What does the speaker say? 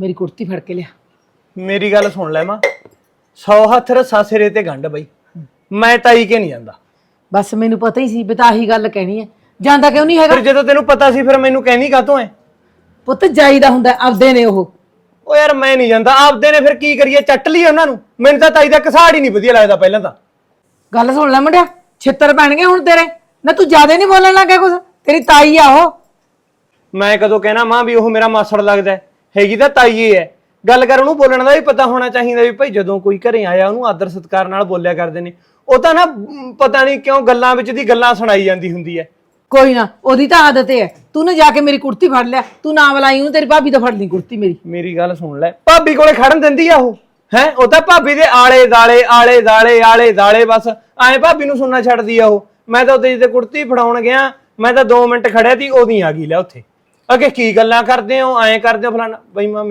ਮੇਰੀ ਕੁਰਤੀ ਫੜ ਕੇ ਲਿਆ। ਮੇਰੀ ਗੱਲ ਸੁਣ ਲੈ ਮਾਂ। 100 ਹੱਥ ਰੱਸਾ ਸਿਰੇ ਤੇ ਗੰਢ ਬਈ। ਮੈਂ ਤਾਈ ਕੇ ਨਹੀਂ ਜਾਂਦਾ। ਬਸ ਮੈਨੂੰ ਪਤਾ ਹੀ ਸੀ ਵੀ ਤਾਂ ਆਹੀ ਗੱਲ ਕਹਿਣੀ ਹੈ। ਜਾਂਦਾ ਕਿਉਂ ਨਹੀਂ ਫਿਰ ਹੈਗਾ ਜਦੋਂ ਤੈਨੂੰ ਪਤਾ ਸੀ ਫਿਰ ਮੈਨੂੰ ਕਹਿੰਦੀ ਕਾਤੋਂ ਐ ਪੁੱਤ ਜਾਈਦਾ ਹੁੰਦਾ ਆਪਦੇ ਨੇ ਉਹ। ਓ ਯਾਰ ਮੈਂ ਨਹੀਂ ਜਾਂਦਾ। ਆਪਦੇ ਨੇ ਫਿਰ ਕੀ ਕਰੀਏ? ਚੱਟ ਲਈ ਉਹਨਾਂ ਨੂੰ। ਮੈਨੂੰ ਤਾਂ ਤਾਈ ਦਾ ਕਸਾੜ ਹੀ ਨਹੀਂ ਵਧੀਆ ਲੱਗਦਾ ਪਹਿਲਾਂ ਤਾਂ। ਗੱਲ ਸੁਣ ਲੈ ਮੁੰਡਿਆ ਛਿੱਤਰ ਪੈਣਗੇ ਹੁਣ ਤੇਰੇ। ਨਾ ਤੂੰ ਜ਼ਿਆਦਾ ਨਹੀਂ ਬੋਲਣ ਲੱਗਾ ਕੁਛ। ਤੇਰੀ ਤਾਈ ਆ ਉਹ। ਮੈਂ ਕਦੋਂ ਕਹਿਣਾ ਮਾਂ ਵੀ ਉਹ ਮੇਰਾ ਮਾਸੜ ਲੱਗਦਾ ਹੈ। ਹੈਗੀ ਤਾਂ ਤਾਈਏ ਐ ਗੱਲ ਕਰ ਉਹਨੂੰ ਬੋਲਣ ਦਾ ਵੀ ਪਤਾ ਹੋਣਾ ਚਾਹੀਦਾ ਵੀ ਭਾਈ ਜਦੋਂ ਕੋਈ ਘਰੇ ਆਇਆ ਉਹਨੂੰ ਆਦਰ ਸਤਿਕਾਰ ਨਾਲ ਬੋਲਿਆ ਕਰਦੇ ਨੇ। ਉਹ ਤਾਂ ਨਾ ਪਤਾ ਨਹੀਂ ਕਿਉਂ ਗੱਲਾਂ ਵਿੱਚ ਦੀ ਗੱਲਾਂ ਸੁਣਾਈ ਜਾਂਦੀ ਹੁੰਦੀ ਐ ਕੋਈ ਨਾ ਉਹਦੀ ਤਾਂ ਆਦਤ ਹੈ। ਤੂੰ ਨਾ ਜਾ ਕੇ ਮੇਰੀ ਕੁਰਤੀ ਫੜ ਲਿਆ ਤੂੰ ਨਾ ਬੁਲਾਈ ਉਹਨੂੰ ਤੇਰੀ ਭਾਬੀ ਤੋਂ ਫੜ ਲਈ ਕੁਰਤੀ ਮੇਰੀ। ਮੇਰੀ ਗੱਲ ਸੁਣ ਲੈ। ਭਾਬੀ ਕੋਲੇ ਖੜਨ ਦਿੰਦੀ ਆ ਉਹ। ਹੈ ਉਹ ਤਾਂ ਭਾਬੀ ਦੇ ਆਲੇ ਦਾਲੇ ਆਲੇ ਦਾਲੇ ਆਲੇ ਦਾਲੇ ਬਸ। ਐਂ ਭਾਬੀ ਨੂੰ ਸੁਣਨਾ ਛੱਡਦੀ ਆ ਉਹ। ਮੈਂ ਤਾਂ ਉਹਦੇ ਤੇ ਕੁੜਤੀ ਫੜਾਉਣ ਗਿਆ। ਮੈਂ ਤਾਂ 2 ਮਿੰਟ ਖੜਿਆ ਸੀ ਉਹਦੀ ਆ ਗਈ ਲੈ ਉੱਥੇ। ਅਗੇ ਕੀ ਗੱਲਾਂ ਕਰਦੇ ਹੋ? ਐਂ ਕਰਦੇ ਹੋ ਫਲਾਣਾ? ਬਈ ਮਾਂ